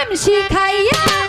প্রেম শিখাইয়া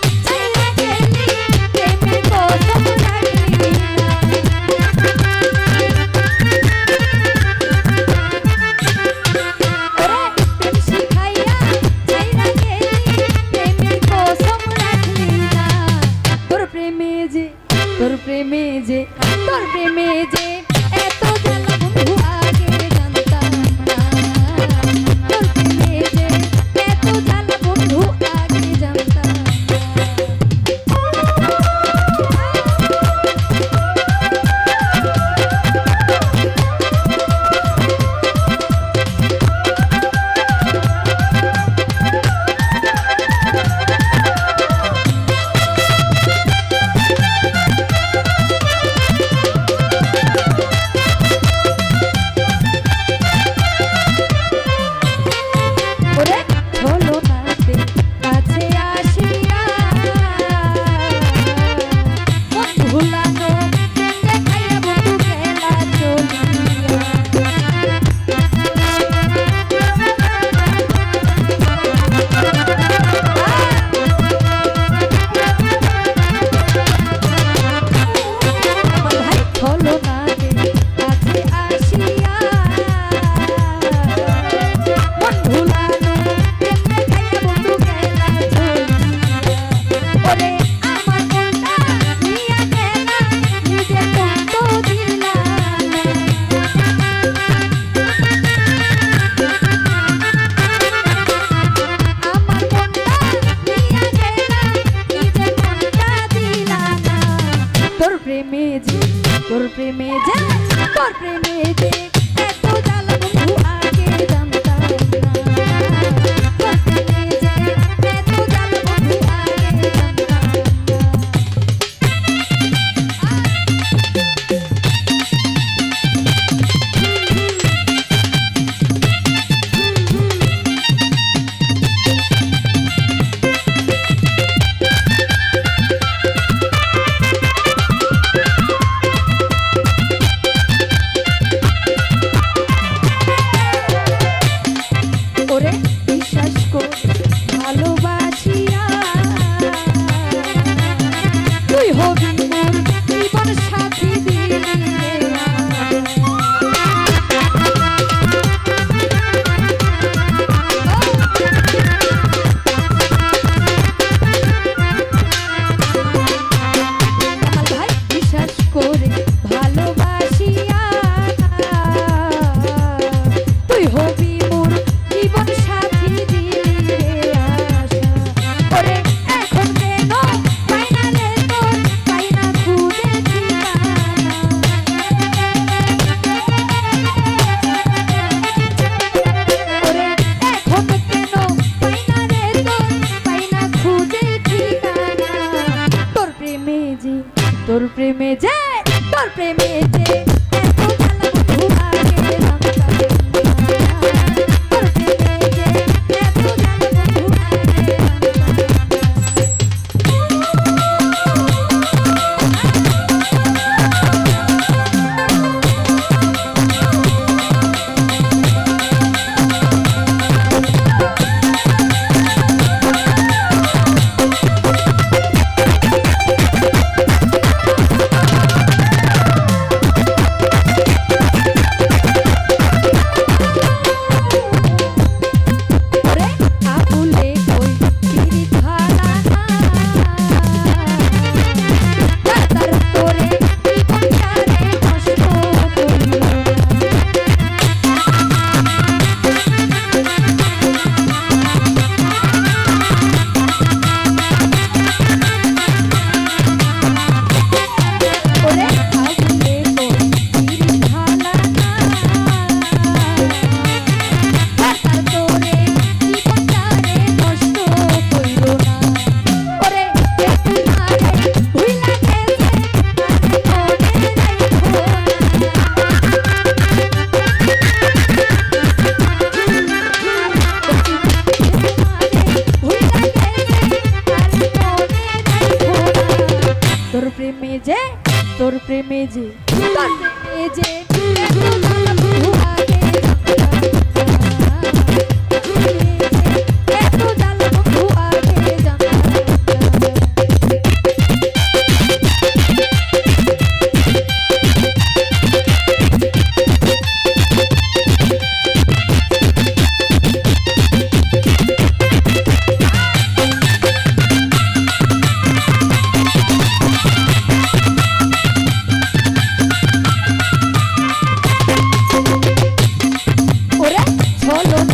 তোর প্রেমে যায় তোর প্রেমে প্রেমে যা তোর প্রেমে যে তোর প্রেমে যে তোর প্রেমে যে। বলো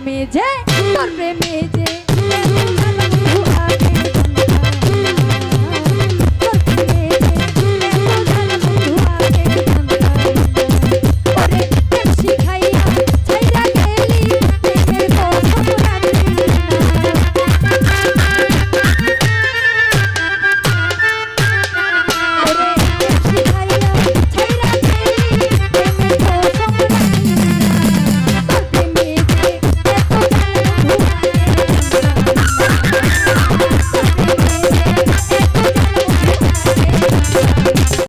প্রেমে যে তোর প্রেমে যে